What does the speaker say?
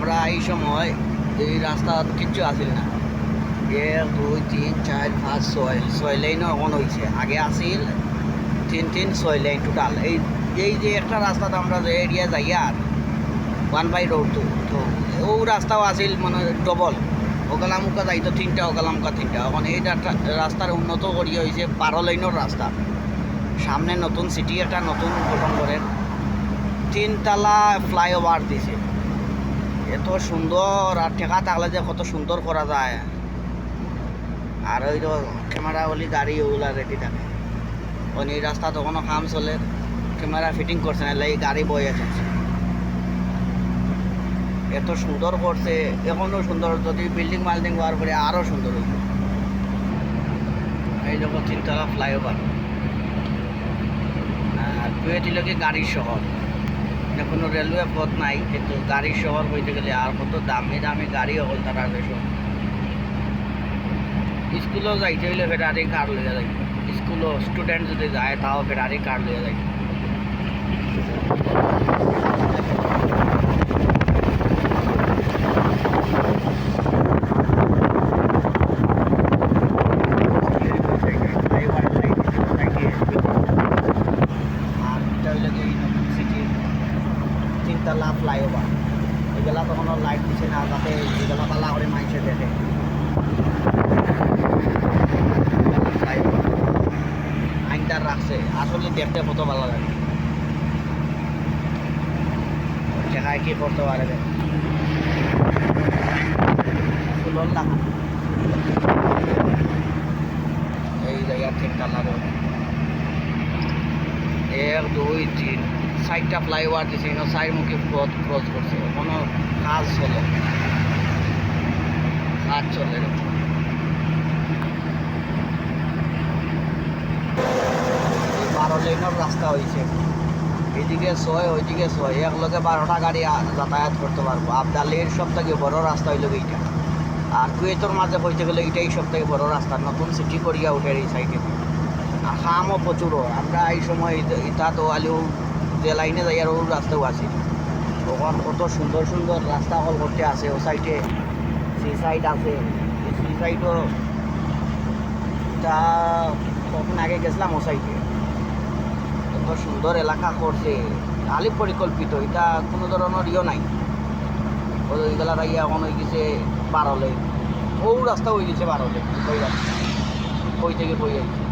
আমরা এই সময় এই রাস্তা কিচ্ছু আসিল না। এক, দুই, তিন, চার, পাঁচ, ছয় ছয় লাইনও এখন হয়েছে আগে আসিল, তিন তিন, ছয় লাইন টোটাল এই এই যে একটা রাস্তাতে আমরা যে এরিয়া যাই আর ওয়ান বাই রোড তো তো ও রাস্তাও আসিল মানে ডবল ওকালামুকা যাইতো তিনটা ওকালামুকা তিনটা। এখন এই রাস্তা- রাস্তার উন্নত করি হয়েছে বারো লাইনের রাস্তা। সামনে নতুন সিটি একটা নতুন গঠন করেন। তিনতলা ফ্লাইওভার দিছে। এত সুন্দর, আর ঠেকা থাকলে যে কত সুন্দর করা যায়। আর ওই তো ক্যামেরা বলি গাড়ি ওগুলা রেডি থাকে। ওই রাস্তা তখনও কাম চলে, ক্যামেরা ফিটিং করছে না এই গাড়ি বয়ে আছে এত সুন্দর করছে এখনও সুন্দর, যদি বিল্ডিং মাল্ডিং হওয়ার পরে আরও সুন্দর হইবে এই যখন তিনতলা ফ্লাইওভার আর কুয়েতিলকে গাড়ির শহর। কোনো রেলওয়ে পথ নাই, কিন্তু গাড়ি শহর হইতে গেলে আর কত দামি দামি গাড়ি হল তারা দেশ স্কুলও যাইতে হইলে ফেরারি কার লইয়া যাই স্কুলও স্টুডেন্ট যদি যায়, তাও ফেরারি কার লইয়া যাই আর এটা হইলে গিয়ে নতুন সিটির তিনতলা ফ্লাইওভার এগুলা তো লাইট দিছে না যাতে এগুলা পালা করে মাইসে দেখে আইনটার রাখছে আসলে দেখতে কত ভালো লাগে দেখায় কি করতে পারে রে। ফুলর এই জায়গা তিনতলা রোড এক, দুই, তিন। চারটা ফ্লাইওভার দিছে এখানে চারিমুখী পথ ক্রস করছে, কোনো কাজ চলে কাজ চলে বারো লেনের রাস্তা হয়েছে এদিকে ছয়, ওইদিকে ছয়। এক লগে বারোটা গাড়ি যাতায়াত করতে পারব। আবদালির সব থেকে বড় রাস্তা হইল এইটা। আর কুয়েতর মাঝে হইতে গেলে এটাই সব থেকে বড় রাস্তা। নতুন সিটি করিয়া উঠে এই সাইডে আর খামও প্রচুর আমরা এই সময় ইত- তো আলু যে লাইনে যাই আর ওর রাস্তাও আছে। তখন কত সুন্দর সুন্দর রাস্তা হল করতে আছে ও সাইডে সি সাইড আছে। সি সাইডও তা কখন আগে গেছিলাম ও সাইডে কত সুন্দর এলাকা করছে আলি পরিকল্পিত এটা কোনো ধরনের ইয়ে নাই। ওইগুলা রাইয়া এখন হয়ে গেছে বারো লেন ও রাস্তা হয়ে গেছে বারো লেন ওই রাস্তা ওই থেকে বই যাচ্ছে